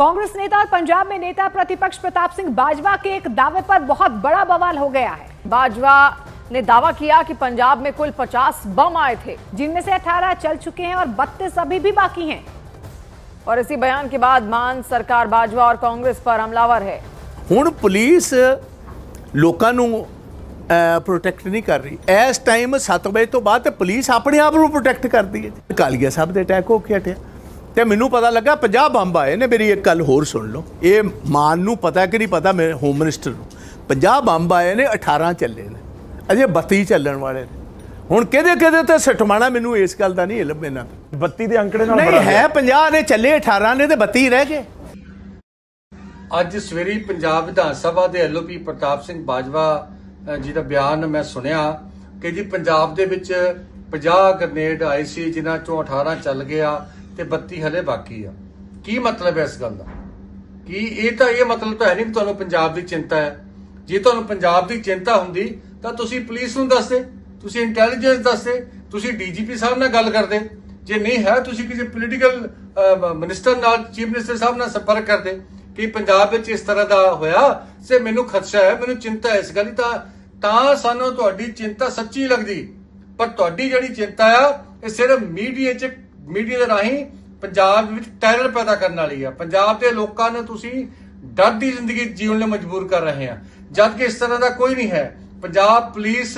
कांग्रेस नेता और पंजाब में नेता प्रतिपक्ष प्रताप सिंह बाजवा के एक दावे पर बहुत बड़ा बवाल हो गया है बाजवा ने दावा किया कि पंजाब में कुल 50 बम आए थे जिनमें से 18 चल चुके हैं और 32 अभी भी बाकी हैं और इसी बयान के बाद मान सरकार बाजवा और कांग्रेस पर हमलावर है ਹੁਣ ਪੁਲਿਸ ਲੋਕਾਂ ਨੂੰ ਪ੍ਰੋਟੈਕਟ ਨਹੀਂ ਕਰ ਰਹੀ ਇਸ ਟਾਈਮ 7 ਵਜੇ ਤੋਂ ਬਾਅਦ ਤੇ ਪੁਲਿਸ ਆਪਣੇ ਆਪ ਨੂੰ ਪ੍ਰੋਟੈਕਟ ਕਰਦੀ ਹੈ ਕਾਲੀਆ ਸਾਹਿਬ ਦੇ ਅਟੈਕ ਹੋ ਕੇ ਹਟਿਆ ਤੇ ਮੈਨੂੰ ਪਤਾ ਲੱਗਾ 50 ਬੰਬ ਆਏ ਨੇ ਮੇਰੀ ਇੱਕ ਗੱਲ ਹੋਰ ਸੁਣ ਲਓ। ਇਹ ਮਾਨ ਨੂੰ ਪਤਾ ਕਿ ਨਹੀਂ ਪਤਾ ਮੇਰੇ ਹੋਮ ਮਿਨਿਸਟਰ ਨੂੰ। 50 ਬੰਬ ਆਏ ਨੇ 18 ਚੱਲੇ ਨੇ। ਅਜੇ 32 ਚੱਲਣ ਵਾਲੇ ਨੇ। ਹੁਣ ਕਿਹਦੇ ਕਿਹਦੇ ਤੇ ਸਟਮਾਣਾ ਮੈਨੂੰ ਇਸ ਗੱਲ ਦਾ ਨਹੀਂ ਇਲਮ ਇਹਨਾਂ ਦਾ 32 ਦੇ ਅੰਕੜੇ ਨਾਲ ਨਹੀਂ ਹੈ 50 ਨੇ ਚੱਲੇ 18 ਨੇ ਤੇ 32 ਰਹਿ ਗਏ। ਅੱਜ ਸਵੇਰੀ ਪੰਜਾਬ ਵਿਧਾਨ ਸਭਾ ਦੇ ਐਲਓਪੀ ਪ੍ਰਤਾਪ ਸਿੰਘ ਬਾਜਵਾ ਜੀ ਦਾ ਬਿਆਨ ਮੈਂ ਸੁਣਿਆ ਕਿ ਜੀ ਪੰਜਾਬ ਦੇ ਵਿੱਚ 50 ਗ੍ਰਨੇਡ ਆਏ ਸੀ ਜਿਨ੍ਹਾਂ ਚੋਂ 18 ਚੱਲ ਗਿਆ। ਤੇ 32 ਹਲੇ ਬਾਕੀ ਆ। ਕੀ ਮਤਲਬ ਹੈ ਇਸ ਗੱਲ ਦਾ? ਕਿ ਇਹ ਤਾਂ, ਇਹ ਮਤਲਬ ਤਾਂ ਹੈ ਨਹੀਂ ਕਿ ਤੁਹਾਨੂੰ ਪੰਜਾਬ ਦੀ ਚਿੰਤਾ ਹੈ। ਜੇ ਤੁਹਾਨੂੰ ਪੰਜਾਬ ਦੀ ਚਿੰਤਾ ਹੁੰਦੀ, ਤਾਂ ਤੁਸੀਂ ਪੁਲਿਸ ਨੂੰ ਦੱਸਦੇ ਤੁਸੀਂ ਇੰਟੈਲੀਜੈਂਸ ਦੱਸਦੇ ਤੁਸੀਂ ਡੀਜੀਪੀ ਸਾਹਿਬ ਨਾਲ ਗੱਲ ਕਰਦੇ ਜੇ ਨਹੀਂ ਹੈ, ਤੁਸੀਂ ਕਿਸੇ ਪੋਲੀਟੀਕਲ ਮਿਨਿਸਟਰ ਨਾਲ ਚੀਫ ਮਿਨਿਸਟਰ ਸਾਹਿਬ ਨਾਲ ਸੰਪਰਕ ਕਰਦੇ ਕਿ ਪੰਜਾਬ ਵਿੱਚ ਇਸ ਤਰ੍ਹਾਂ ਦਾ ਹੋਇਆ, ਸੇ ਮੈਨੂੰ ਖਦਸ਼ਾ ਹੈ, ਮੈਨੂੰ ਚਿੰਤਾ ਹੈ ਇਸ ਗੱਲ ਦੀ। ਤਾਂ ਤਾਂ ਸਾਨੂੰ ਤੁਹਾਡੀ ਚਿੰਤਾ ਸੱਚੀ ਲੱਗਦੀ। ਪਰ ਤੁਹਾਡੀ ਜਿਹੜੀ ਚਿੰਤਾ ਆ, ਇਹ ਸਿਰਫ ਮੀਡੀਆ 'ਚ ਮੀਡੀਆ ਦੇ ਰਾਹੀਂ ਪੰਜਾਬ ਵਿੱਚ ਟੈਰਰ ਪੈਦਾ ਕਰਨ ਵਾਲੀ ਆ। ਪੰਜਾਬ ਦੇ ਲੋਕਾਂ ਨੂੰ ਤੁਸੀਂ ਡਰ ਦੀ ਜ਼ਿੰਦਗੀ ਜੀਉਣ ਲਈ ਮਜਬੂਰ ਕਰ ਰਹੇ ਆ। ਜਦ ਕਿ ਇਸ ਤਰ੍ਹਾਂ ਦਾ ਕੋਈ ਨਹੀਂ ਹੈ। ਪੰਜਾਬ ਪੁਲਿਸ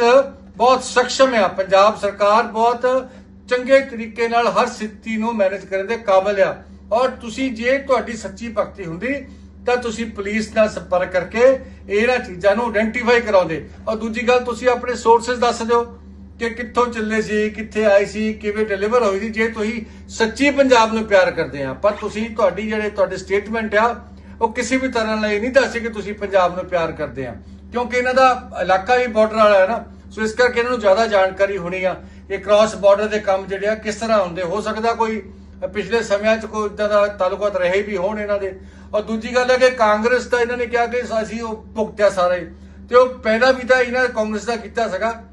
ਬਹੁਤ ਸક્ષਮ ਆ। ਪੰਜਾਬ ਸਰਕਾਰ ਬਹੁਤ ਚੰਗੇ ਤਰੀਕੇ ਨਾਲ ਹਰ ਸਥਿਤੀ ਨੂੰ ਮੈਨੇਜ ਕਰਨ ਦੇ ਕਾਬਿਲ ਆ। ਔਰ ਤੁਸੀਂ ਜੇ ਤੁਹਾਡੀ ਸੱਚੀ ਭਗਤੀ ਹੁੰਦੀ, ਤਾਂ ਤੁਸੀਂ ਪੁਲਿਸ ਨਾਲ ਸੰਪਰਕ ਕਰਕੇ ਇਹਨਾਂ ਚੀਜ਼ਾਂ ਨੂੰ ਆਇਡੈਂਟੀਫਾਈ ਕਰਾਉਂਦੇ। ਔਰ ਦੂਜੀ ਗੱਲ, ਤੁਸੀਂ ਆਪਣੇ ਸੋਰਸਸ ਦੱਸ ਦਿਓ। ਕਿ ਕਿੱਥੋਂ ਚੱਲੇ ਸੀ, ਕਿੱਥੇ ਆਏ ਸੀ, ਕਿਵੇਂ ਡਿਲੀਵਰ ਹੋਈ ਸੀ, ਜੇ ਤੁਸੀਂ ਸੱਚੀ ਪੰਜਾਬ ਨੂੰ ਪਿਆਰ ਕਰਦੇ ਆ। ਪਰ ਤੁਸੀਂ ਤੁਹਾਡੀ ਜਿਹੜੇ ਤੁਹਾਡੇ ਸਟੇਟਮੈਂਟ ਆ, ਉਹ ਕਿਸੇ ਵੀ ਤਰ੍ਹਾਂ ਨਾਲ ਇਹ ਨਹੀਂ ਦੱਸੇ ਕਿ ਤੁਸੀਂ ਪੰਜਾਬ ਨੂੰ ਪਿਆਰ ਕਰਦੇ ਆ। ਕਿਉਂਕਿ ਇਹਨਾਂ ਦਾ ਇਲਾਕਾ ਵੀ ਬਾਰਡਰ ਵਾਲਾ ਹੈ ਨਾ, ਸੋ ਇਸ ਕਰਕੇ ਇਹਨਾਂ ਨੂੰ ਜ਼ਿਆਦਾ ਜਾਣਕਾਰੀ ਹੋਣੀ ਆ। ਇਹ ਕ੍ਰਾਸ ਬਾਰਡਰ ਦੇ ਕੰਮ ਜਿਹੜੇ ਆ, ਕਿਸ ਤਰ੍ਹਾਂ ਹੁੰਦੇ? ਹੋ ਸਕਦਾ ਕੋਈ ਪਿਛਲੇ ਸਮਿਆਂ 'ਚ ਕੋਈ ਇਦਾਂ ਦਾ ਤਾਲੁਕਾਤ ਰਹੇ ਵੀ ਹੋਣ ਇਹਨਾਂ ਦੇ। ਔਰ ਦੂਜੀ ਗੱਲ ਹੈ ਕਿ ਕਾਂਗਰਸ ਦਾ ਇਹਨਾਂ ਨੇ ਕਿਹਾ ਕਿ ਅਸੀਂ ਉਹ ਭੁਗਤਿਆ ਸਾਰੇ। ਤੇ ਉਹ ਪਹਿਲਾਂ ਵੀ ਤਾਂ ਇਹਨਾਂ ਕਾਂਗਰਸ ਦਾ ਕੀਤਾ ਸੀਗਾ।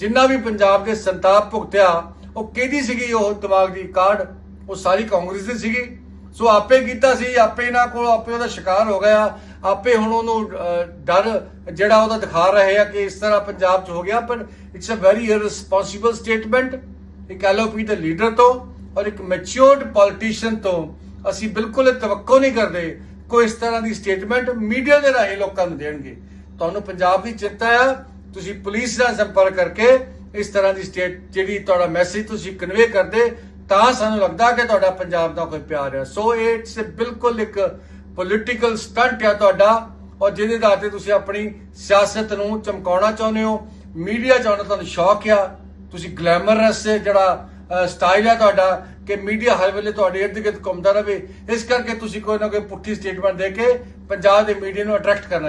ਜਿੰਨਾ ਵੀ ਪੰਜਾਬ ਦੇ ਸੰਤਾਪ ਭੁਗਤਿਆ, ਉਹ ਕਿਹਦੀ ਸੀਗੀ ਉਹ ਦਿਮਾਗ ਦੀ ਕਾਢ? ਉਹ ਸਾਰੀ ਕਾਂਗਰਸ ਦੀ ਸੀਗੀ। ਸੋ ਆਪੇ ਕੀਤਾ ਸੀ, ਆਪੇ ਇਹਨਾਂ ਕੋਲ ਆਪੇ ਉਹਦਾ ਸ਼ਿਕਾਰ ਹੋ ਗਿਆ। ਆਪੇ ਹੁਣ ਉਹਨੂੰ ਡਰ ਜਿਹੜਾ ਉਹਦਾ ਦਿਖਾ ਰਹੇ ਆ ਕਿ ਇਸ ਤਰ੍ਹਾਂ ਪੰਜਾਬ 'ਚ ਹੋ ਗਿਆ। ਪਰ it's a very irresponsible statement ਇੱਕ ਐਲਓਪੀ ਦੇ ਲੀਡਰ ਤੋਂ ਔਰ ਇੱਕ ਮੈਚੁਰਡ ਪੋਲੀਟੀਸ਼ੀਅਨ ਤੋਂ ਅਸੀਂ ਬਿਲਕੁਲ ਤਵੱਕੋ ਨਹੀਂ ਕਰਦੇ ਕੋਈ ਇਸ ਤਰ੍ਹਾਂ ਦੀ ਸਟੇਟਮੈਂਟ ਮੀਡੀਆ ਦੇ ਰਾਹੀਂ ਲੋਕਾਂ ਨੂੰ ਦੇਣਗੇ। ਤੁਹਾਨੂੰ ਪੰਜਾਬ ਦੀ ਚਿੰਤਾ ਆ ਤੁਸੀਂ ਪੁਲਿਸ ਨਾਲ ਸੰਪਰਕ ਕਰਕੇ ਇਸ ਤਰ੍ਹਾਂ ਦੀ ਸਟੇਟ ਜਿਹੜੀ ਤੁਹਾਡਾ ਮੈਸੇਜ ਤੁਸੀਂ ਕਨਵੇ ਕਰਦੇ, ਤਾਂ ਸਾਨੂੰ ਲੱਗਦਾ ਕਿ ਤੁਹਾਡਾ ਪੰਜਾਬ ਦਾ ਕੋਈ ਪਿਆਰ ਹੈ। ਸੋ ਇਟਸ ਬਿਲਕੁਲ ਇੱਕ ਪੋਲਿਟੀਕਲ ਸਟੰਟ ਹੈ ਤੁਹਾਡਾ ਔਰ ਜਿਹਦੇ ਆਧਾਰ ਤੇ ਤੁਸੀਂ ਆਪਣੀ ਸਿਆਸਤ ਨੂੰ ਚਮਕਾਉਣਾ ਚਾਹੁੰਦੇ ਹੋ। ਮੀਡੀਆ ਚਾਹੁੰਦਾ ਤੁਹਾਨੂੰ ਸ਼ੌਕ ਆ। ਤੁਸੀਂ ਗਲੈਮਰਸ ਜਿਹੜਾ ਸਟਾਈਲ ਹੈ ਤੁਹਾਡਾ ਕਿ ਮੀਡੀਆ ਹਰ ਵੇਲੇ ਤੁਹਾਡੇ ਇਰਦ ਗਿਰਦ ਘੁੰਮਦਾ ਰਹੇ। ਇਸ ਕਰਕੇ ਤੁਸੀਂ ਕੋਈ ਨਾ ਕੋਈ ਪੁੱਠੀ ਸਟੇਟਮੈਂਟ ਦੇ ਕੇ ਪੰਜਾਬ ਦੇ ਮੀਡੀਆ ਨੂੰ ਅਟਰੈਕਟ ਕਰਨਾ